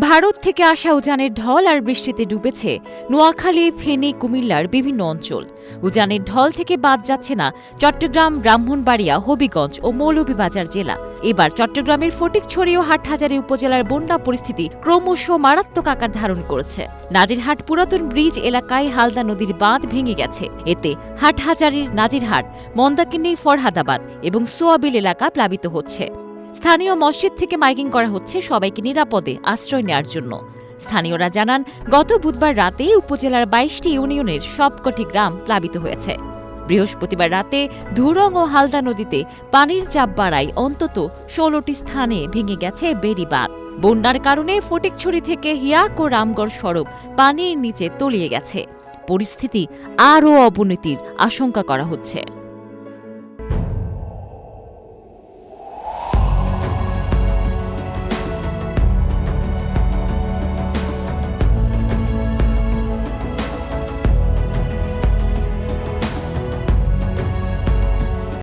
ভারত থেকে আসা উজানের ঢল আর বৃষ্টিতে ডুবেছে নোয়াখালী, ফেনী, কুমিল্লার বিভিন্ন অঞ্চল। উজানের ঢল থেকে বাদ যাচ্ছে না চট্টগ্রাম, ব্রাহ্মণবাড়িয়া, হবিগঞ্জ ও মৌলভীবাজার জেলা। এবার চট্টগ্রামের ফটিকছড়ি ও হাটহাজারী উপজেলার বন্যা পরিস্থিতি ক্রমশ মারাত্মক আকার ধারণ করেছে। নাজিরহাট পুরাতন ব্রিজ এলাকায় হালদা নদীর বাঁধ ভেঙে গেছে। এতে হাটহাজারির নাজিরহাট, মন্দাকিনী, ফরহাদাবাদ এবং সোয়াবিল এলাকা প্লাবিত হচ্ছে। স্থানীয় মসজিদ থেকে মাইকিং করা হচ্ছে সবাইকে নিরাপদে আশ্রয় নেওয়ার জন্য। স্থানীয়রা জানান, গত বুধবার রাতে উপজেলার বাইশটি ইউনিয়নের সবকটি গ্রাম প্লাবিত হয়েছে। বৃহস্পতিবার রাতে ধুরং ও হালদা নদীতে পানির চাপ বাড়ায় অন্তত ষোলোটি স্থানে ভেঙে গেছে বেড়িবাঁধ বন্যার কারণে ফটিকছড়ি থেকে হিয়াক ও রামগড় সড়ক পানির নিচে তলিয়ে গেছে। পরিস্থিতি আরও অবনতির আশঙ্কা করা হচ্ছে।